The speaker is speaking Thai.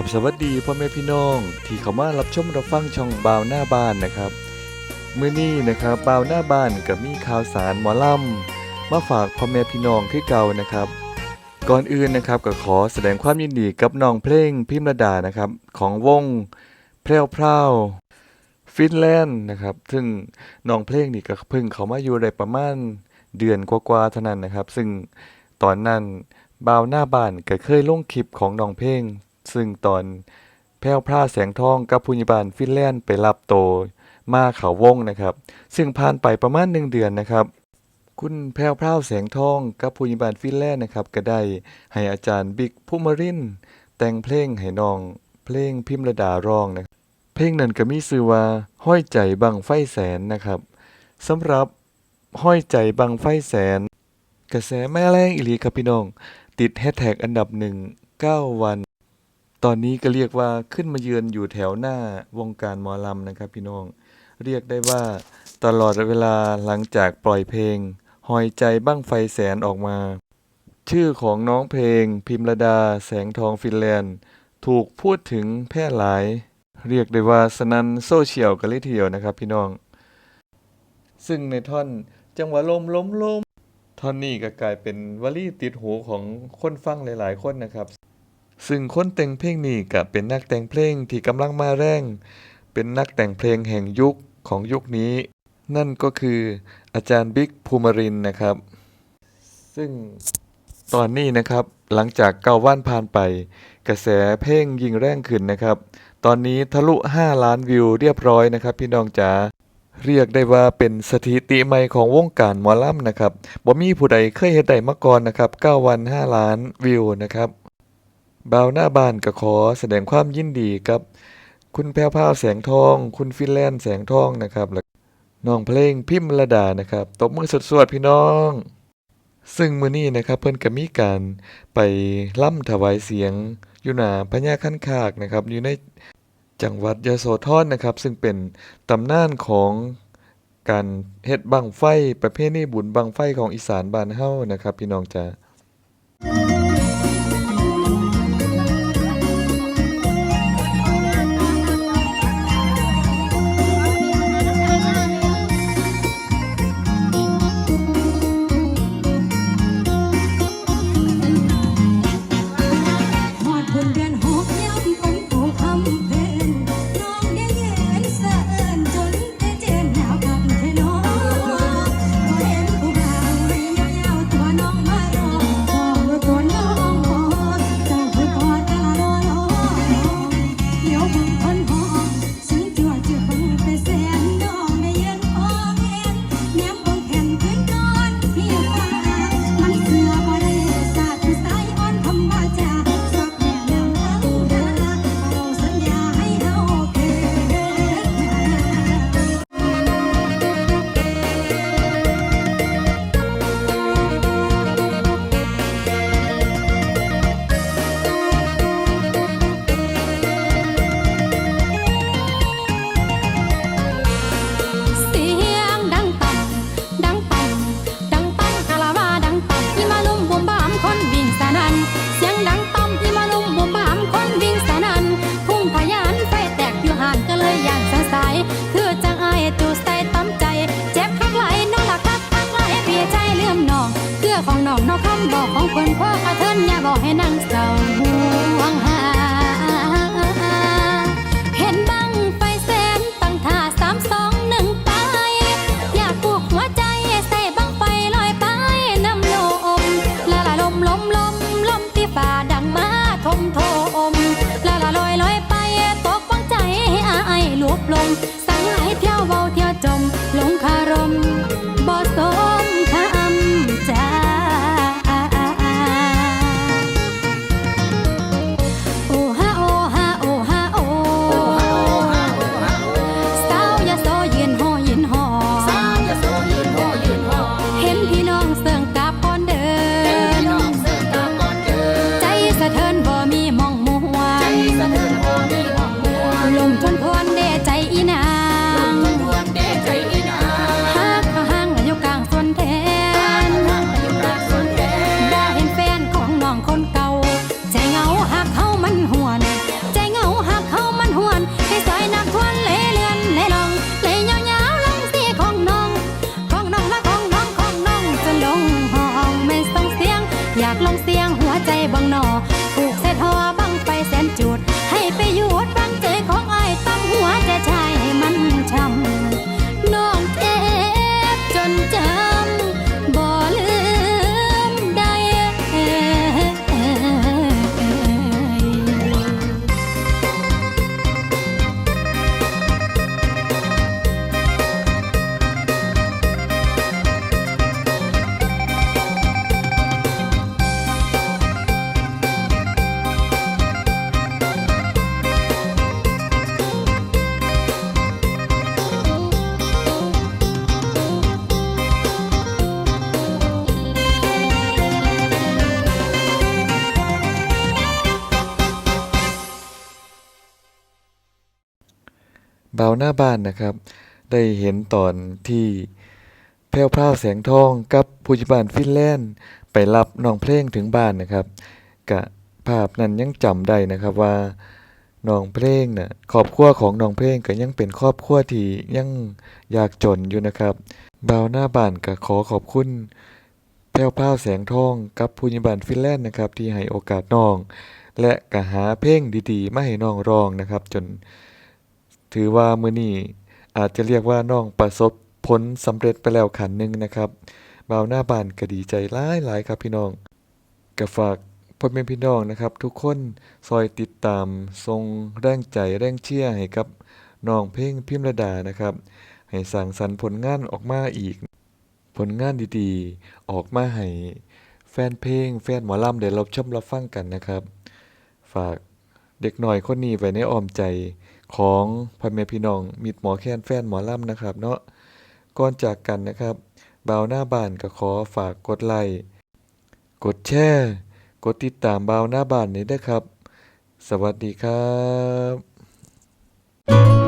กับสวัสดีพ่อแม่พี่น้อง ที่เขามารับชมรับฟังช่องบ่าวหน้าบ้านนะครับมื้อนี้นะครับบ่าวหน้าบ้านกับมีข่าวสารหมอลำมาฝากพ่อแม่พี่น้องคือเก่านะครับ ก่อนอื่นนะครับก็ขอแสดงความยินดีกับน้องเพลงพิมรดานะครับของวงแพรวพราวฟินแลนด์นะครับ ซึ่งน้องเพลงนี่ก็เพิ่งเขามาอยู่ได้ประมาณเดือนกว่าๆเท่านั้นนะครับ ซึ่งตอนนั้นบ่าวหน้าบ้านก็เคยลงคลิปของน้องเพลง ซึ่งตอนแพรวพราแสงทองกับผู้ใหญ่บ้านฟินแลนด์ไปรับโตมาเขาวงนะครับ ซึ่งผ่านไปประมาณหนึ่งเดือนนะครับ คุณแพรวพราแสงทองกับผู้ใหญ่บ้านฟินแลนด์นะครับ ก็ได้ให้อาจารย์บิ๊กภูมิรินแต่งเพลงให้น้อง เพลงพิมระดาร้องนะครับเพลงนั้นก็มีชื่อว่าห้อยใจบังไฟแสนนะครับสำหรับห้อยใจบังไฟแสน กระแสแม่แรงอีหลีครับพี่น้อง ติดแฮชแท็กอันดับหนึ่ง9วัน ตอนนี้ก็เรียกว่าขึ้นมาเยือนอยู่แถวหน้าวงการหมอลำนะครับพี่น้อง เรียกได้ว่าตลอดเวลาหลังจากปล่อยเพลง หอยใจบ้างไฟแสนออกมา ชื่อของน้องเพลง พิมรดาแสงทองฟินแลนด์ ถูกพูดถึงแพร่หลาย เรียกได้ว่าสนันโซเชียลกันเลยทีเดียวนะครับพี่น้อง ซึ่งในท่อนจังหวะลมล้มลมท่อนนี้ก็กลายเป็นวลีติดหูของคนฟังหลาย ๆ คนนะครับ ซึ่งคนแต่งเพลงนี้ก็เป็นนักแต่งเพลงที่กำลังมาแรง เป็นนักแต่งเพลงแห่งยุคของยุคนี้ นั่นก็คืออาจารย์บิ๊กภูมิรินนะครับ ซึ่งตอนนี้นะครับหลังจากเก้าวันผ่านไป กระแสเพลงยิงแรงขึ้นนะครับ ตอนนี้ทะลุ 5 ล้านวิวเรียบร้อยนะครับ พี่น้องจ๋าเรียกได้ว่าเป็นสถิติใหม่ของวงการหมอลำนะครับบ่มีผู้ใดเคยเฮ็ดได้มาก่อนนะครับ9วัน 5 ล้านวิวนะครับ บ่าวหน้าบ้านก็ขอแสดงความยินดีกับ คุณแพรวพาวแสงทอง คุณฟินแลนด์แสงทองนะครับแล้วน้องเพลงพิมระดานะครับตบมือสวดๆพี่น้อง ซึ่งมื้อนี้นะครับเพิ่นก็มีการไปล่ำถวายเสียงอยู่หน้าพญาคันคากนะครับอยู่ในจังหวัดยโสธรนะครับ ซึ่งเป็นตำนานของการเฮ็ดบังไฟประเพณีบุญบังไฟของอีสานบ้านเฮานะครับ พี่น้องจ้า ให้นั่งเศร้าห่วงหา เห็นบังไฟแสนตั้งท่าสามสองหนึ่งไป อยากปลูกหัวใจใส่บังไฟลอยไปน้ำลมละละลมลมลมลมที่ฝ่าดังมาทมโทมละละลอยลอยไปตกฟังใจให้อายลวบลงสั่งให้เที่ยวเบาเที่ยวจม ลงคารมบ่สม บ่าวหน้าบ้านนะครับ ได้เห็นตอนที่แพรวพราวแสงทองกับผู้ใหญ่บ้านฟินแลนด์ไปรับน้องเพลงถึงบ้านนะครับกะภาพนั้นยังจำได้นะครับว่าน้องเพลงน่ะครอบครัวของน้องเพลงก็ยังเป็นครอบครัวที่ยังยากจนอยู่นะครับบ่าวหน้าบ้านก็ขอขอบคุณแพรวพราวแสงทองกับผู้ใหญ่บ้านฟินแลนด์นะครับที่ให้โอกาสน้อง และก็หาเพลงดีๆมาให้น้องร้องนะครับ จน ถือว่ามื้อนี้อาจจะเรียกว่าน้องประสบผลสำเร็จไปแล้วขันหนึ่งนะครับบ่าวหน้าบ้านก็ดีใจหลายๆครับพี่น้องก็ฝากพ่อแม่พี่น้องนะครับ ทุกคนซอยติดตามทรงแรงใจแรงเชียร์ให้กับน้องเพลงพิมรดานะครับ ให้สร้างสรรผลงานออกมาอีก ผลงานดีๆ ออกมาให้แฟนเพลงแฟนหมอลำได้รับชมรับฟังกันนะครับ ฝากเด็กหน่อยคนนี้ไว้ในอ้อมใจ ของพ่อแม่พี่น้องมิตรหมอแค้นแฟนหมอลำนะครับ เนาะก่อนจากกันนะครับบ่าวหน้าบ้านก็ขอฝากกดไลค์กดแชร์กดติดตามบ่าวหน้าบ้านนี้ด้วยครับ สวัสดีครับ